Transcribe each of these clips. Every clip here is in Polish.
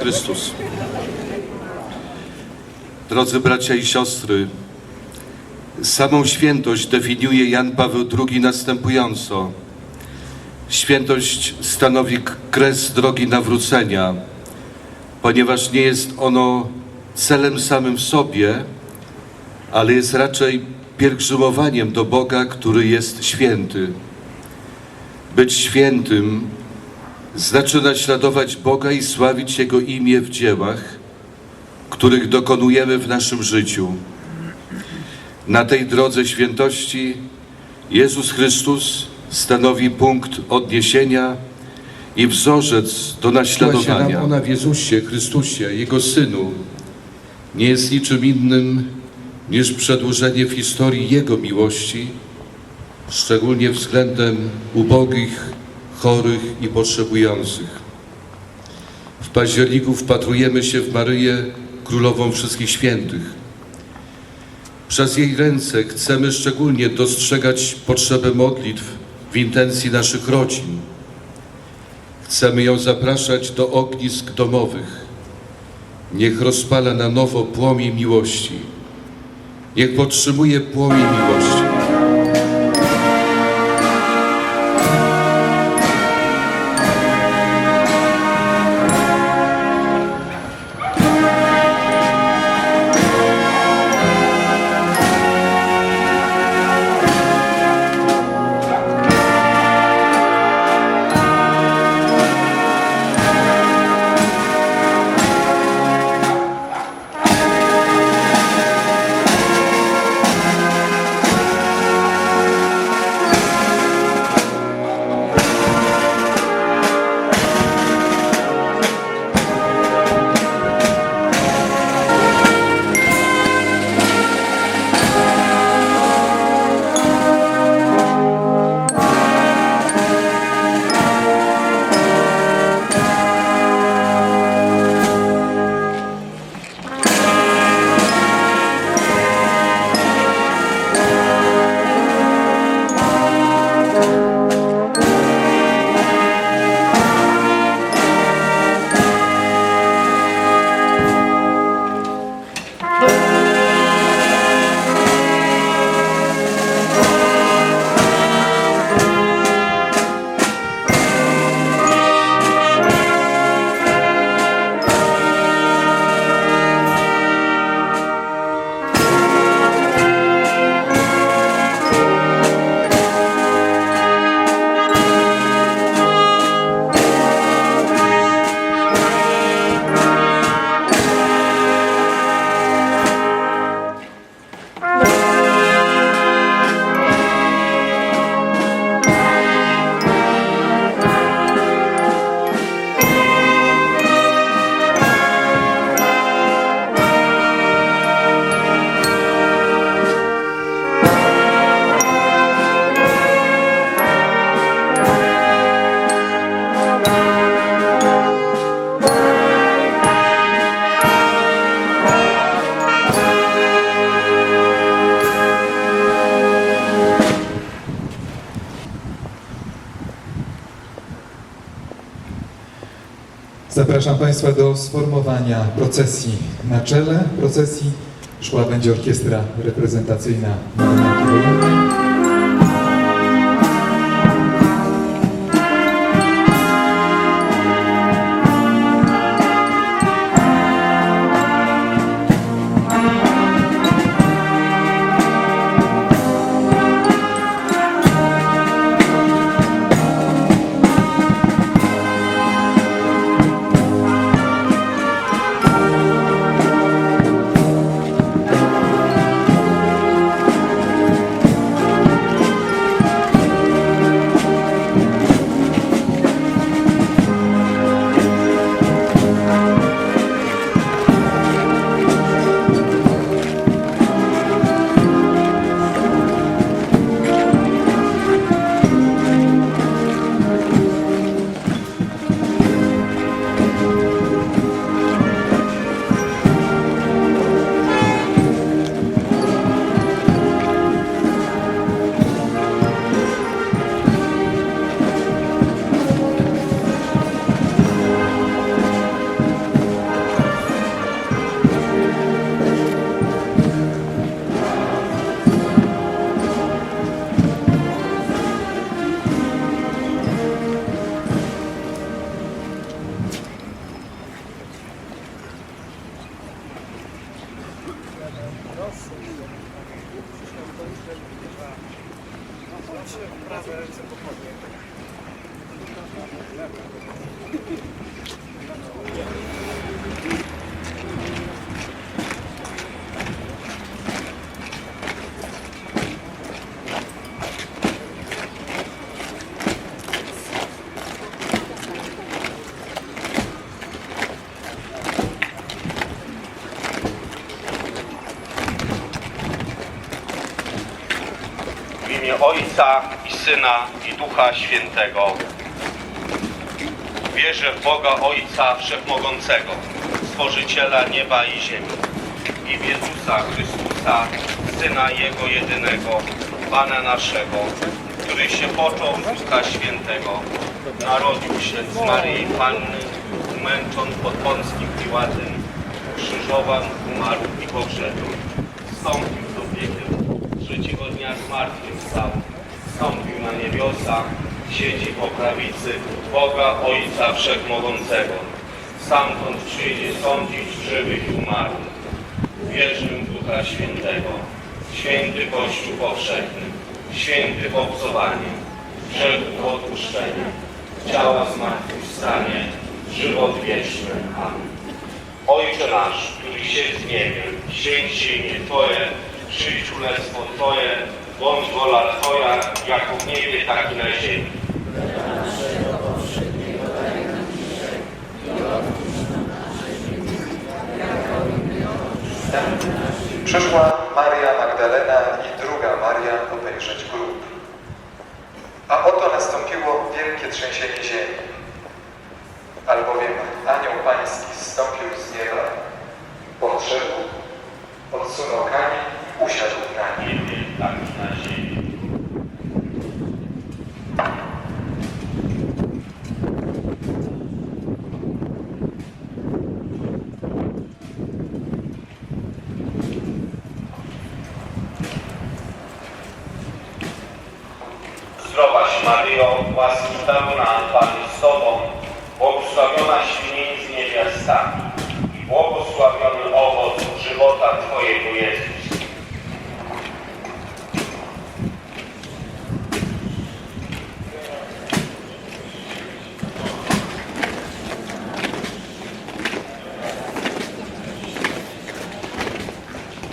Chrystus. Drodzy bracia i siostry, samą świętość definiuje Jan Paweł II następująco. Świętość stanowi kres drogi nawrócenia, ponieważ nie jest ono celem samym w sobie, ale jest raczej pielgrzymowaniem do Boga, który jest święty. Być świętym znaczy naśladować Boga i sławić Jego imię w dziełach, których dokonujemy w naszym życiu. Na tej drodze świętości Jezus Chrystus stanowi punkt odniesienia i wzorzec do naśladowania. Ona w Jezusie Chrystusie, Jego Synu, nie jest niczym innym niż przedłużenie w historii Jego miłości, szczególnie względem ubogich, chorych i potrzebujących. W październiku wpatrujemy się w Maryję, Królową Wszystkich Świętych. Przez jej ręce chcemy szczególnie dostrzegać potrzebę modlitw w intencji naszych rodzin. Chcemy ją zapraszać do ognisk domowych. Niech rozpala na nowo płomień miłości. Niech podtrzymuje płomień miłości. Zapraszam Państwa do sformowania procesji. Na czele procesji szła będzie orkiestra reprezentacyjna W imię Ojca Syna i Ducha Świętego. Wierzę w Boga Ojca Wszechmogącego, Stworzyciela nieba i ziemi i w Jezusa Chrystusa, Syna Jego jedynego, Pana naszego, który się począł z Ducha Świętego, narodził się z Maryi Panny, męcząc pod Pąckim Piłatem, krzyżowan, umarł i pogrzebał. Wstąpił do piekieł, trzeciego dnia zmartwychwstał, wstąpił na niebiosa, siedzi po prawicy Boga Ojca Wszechmogącego. Stamtąd przyjdzie sądzić żywych i umarłych. Wierzę w Ducha Świętego, święty Kościół powszechny, święty obcowanie, grzechów odpuszczenie, ciała zmartwychwstanie, żywot wieczny. Amen. Ojcze nasz, któryś jest w niebie, święć się imię Twoje, przyjdź królestwo Twoje, bądź wola Twoja, jako w niebie, tak i na ziemi. Przyszła Maria Magdalena i druga Maria obejrzeć grób. A oto nastąpiło wielkie trzęsienie ziemi. Albowiem anioł pański zstąpił z nieba, podszedł, odsunął kamień i usiadł na W nim. niebie, tak i na ziemi. Zdrowaś Maryjo, łaski pełna, Pan jest z Tobą, błogosławionaś między niewiastami i błogosławiony owoc żywota Twojego Jezus.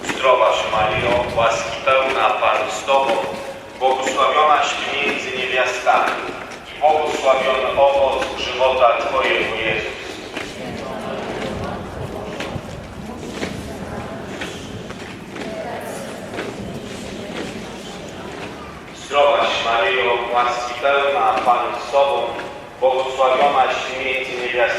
Zdrowaś Maryjo, łaski pełna, Pan z Tobą, błogosławionaś Ty między niewiastami i błogosławiony owoc żywota Twojego Jezus. Zdrowaś Maryjo, łaski pełna, Pan z Tobą, błogosławionaś Ty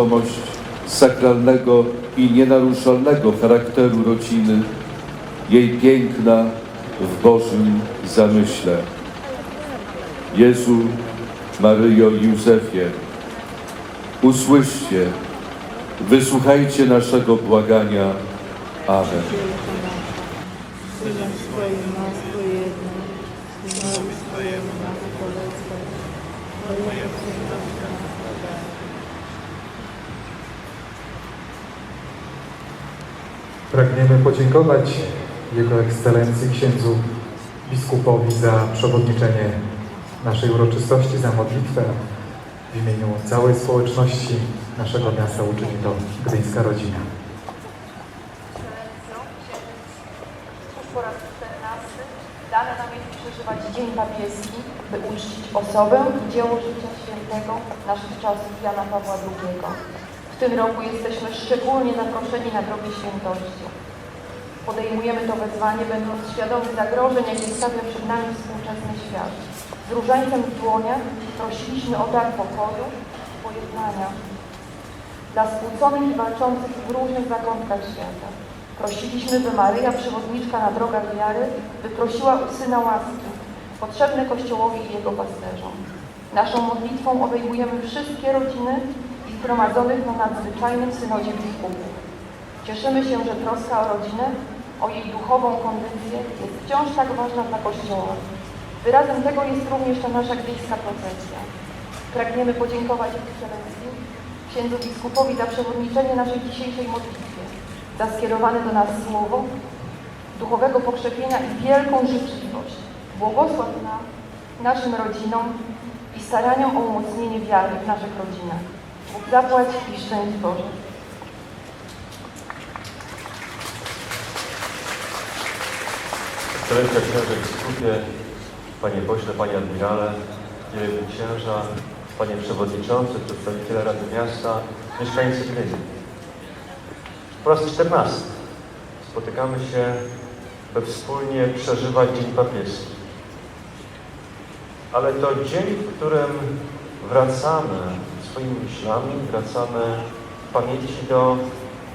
Świadomość sakralnego i nienaruszalnego charakteru rodziny, jej piękna w Bożym zamyśle. Jezu, Maryjo i Józefie, usłyszcie, wysłuchajcie naszego błagania. Amen. Synem swoim nas pojednał, synowi swojemu nas polecał, mojego syna nas podał. Pragniemy podziękować Jego Ekscelencji księdzu biskupowi za przewodniczenie naszej uroczystości, za modlitwę w imieniu całej społeczności naszego miasta uczyni to Gdyńska Rodzina. po raz 14 dane nam jest przeżywać Dzień Papieski, by uczcić osobę i dzieło życia świętego naszych czasów Jana Pawła II. W tym roku jesteśmy szczególnie zaproszeni na drogę świętości. Podejmujemy to wezwanie, będąc świadomi zagrożeń, jakie stawia przed nami współczesny świat. Z różańcem w dłoniach prosiliśmy o dar pokoju, pojednania dla skłóconych i walczących w różnych zakątkach świata. Prosiliśmy, by Maryja, przewodniczka na drogach wiary, wyprosiła u Syna łaski, potrzebne Kościołowi i Jego pasterzom. Naszą modlitwą obejmujemy wszystkie rodziny zgromadzonych na nadzwyczajnym synodzie biskupów. Cieszymy się, że troska o rodzinę, o jej duchową kondycję jest wciąż tak ważna dla Kościoła. Wyrazem tego jest również ta nasza gdyńska procesja. Pragniemy podziękować Ekscelencji, księdzu biskupowi za przewodniczenie naszej dzisiejszej modlitwie, za skierowane do nas słowo, duchowego pokrzepienia i wielką życzliwość, błogosław nam, naszym rodzinom i staraniom o umocnienie wiary w naszych rodzinach. Zapłać i szczęść Boże. Ekscelencja księże biskupie, panie pośle, panie admirale, wielby księża, panie przewodniczący, przedstawiciele Rady Miasta, mieszkańcy Gdyni. Po raz czternasty spotykamy się, by wspólnie przeżywać Dzień Papieski. Ale to dzień, w którym wracamy swoimi myślami, wracamy w pamięci do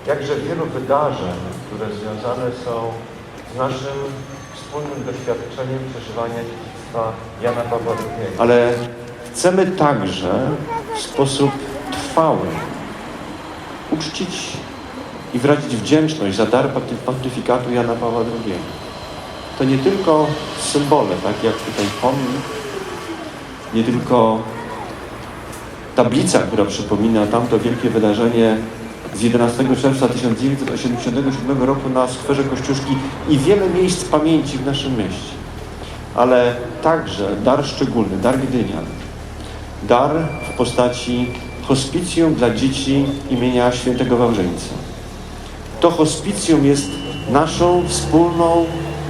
jakże wielu wydarzeń, które związane są z naszym wspólnym doświadczeniem przeżywania dziedzictwa Jana Pawła II. Ale chcemy także w sposób trwały uczcić i wyrazić wdzięczność za dar ponty- pontyfikatu Jana Pawła II. To nie tylko symbole, tak jak tutaj pomnik, nie tylko tablica, która przypomina tamto wielkie wydarzenie z 11 czerwca 1987 roku na skwerze Kościuszki i wiele miejsc pamięci w naszym mieście. Ale także dar szczególny, dar Gdynian. Dar w postaci hospicjum dla dzieci imienia świętego Wawrzyńca. To hospicjum jest naszą wspólną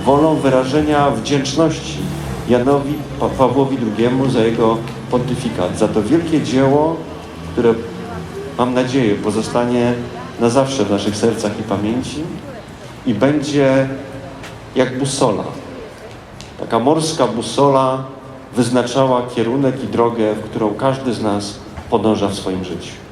wolą wyrażenia wdzięczności Janowi Pa- Pawłowi II za jego pontyfikat, za to wielkie dzieło, które mam nadzieję pozostanie na zawsze w naszych sercach i pamięci i będzie jak busola. Taka morska busola wyznaczała kierunek i drogę, w którą każdy z nas podąża w swoim życiu.